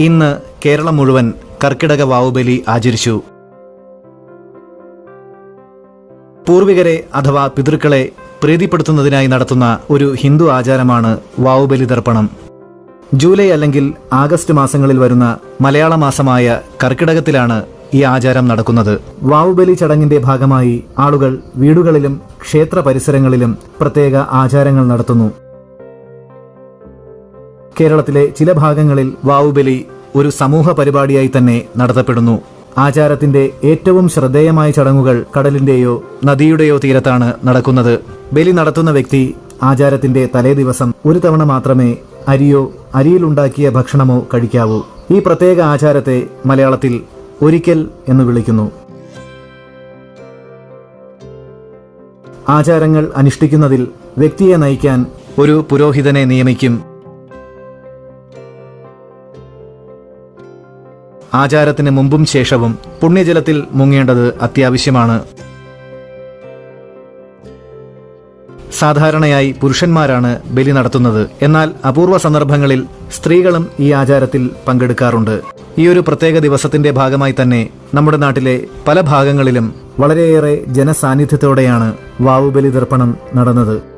ഇന്ന് കേരളം മുഴുവൻ കർക്കിടക വാവുബലി ആചരിച്ചു. പൂർവികരെ അഥവാ പിതൃക്കളെ പ്രീതിപ്പെടുത്തുന്നതിനായി നടത്തുന്ന ഒരു ഹിന്ദു ആചാരമാണ് വാവുബലി തർപ്പണം ജൂലൈ അല്ലെങ്കിൽ ആഗസ്റ്റ് മാസങ്ങളിൽ വരുന്ന മലയാള മാസമായ കർക്കിടകത്തിലാണ് ഈ ആചാരം നടക്കുന്നത്. വാവുബലി ചടങ്ങിന്റെ ഭാഗമായി ആളുകൾ വീടുകളിലും ക്ഷേത്ര പരിസരങ്ങളിലും പ്രത്യേക ആചാരങ്ങൾ നടത്തുന്നു. കേരളത്തിലെ ചില ഭാഗങ്ങളിൽ വാവുബലി ഒരു സമൂഹ പരിപാടിയായി തന്നെ നടത്തപ്പെടുന്നു. ആചാരത്തിന്റെ ഏറ്റവും ശ്രദ്ധേയമായ ചടങ്ങുകൾ കടലിന്റെയോ നദിയുടെയോ തീരത്താണ് നടക്കുന്നത്. ബലി നടത്തുന്ന വ്യക്തി ആചാരത്തിന്റെ തലേദിവസം ഒരു തവണ മാത്രമേ അരിയോ അരിയിലുണ്ടാക്കിയ ഭക്ഷണമോ കഴിക്കാവൂ. ഈ പ്രത്യേക ആചാരത്തെ മലയാളത്തിൽ ഒരിക്കൽ എന്ന് വിളിക്കുന്നു. ആചാരങ്ങൾ അനുഷ്ഠിക്കുന്നതിൽ വ്യക്തിയെ നയിക്കാൻ ഒരു പുരോഹിതനെ നിയമിക്കും. ആചാരത്തിന് മുമ്പും ശേഷവും പുണ്യജലത്തിൽ മുങ്ങേണ്ടത് അത്യാവശ്യമാണ്. സാധാരണയായി പുരുഷന്മാരാണ് ബലി നടത്തുന്നത്. എന്നാൽ അപൂർവ സന്ദർഭങ്ങളിൽ സ്ത്രീകളും ഈ ആചാരത്തിൽ പങ്കെടുക്കാറുണ്ട്. ഈ ഒരു പ്രത്യേക ദിവസത്തിന്റെ ഭാഗമായി തന്നെ നമ്മുടെ നാട്ടിലെ പല ഭാഗങ്ങളിലും വളരെയേറെ ജനസാന്നിധ്യത്തോടെയാണ് വാവുബലി ദർപ്പണം നടന്നത്.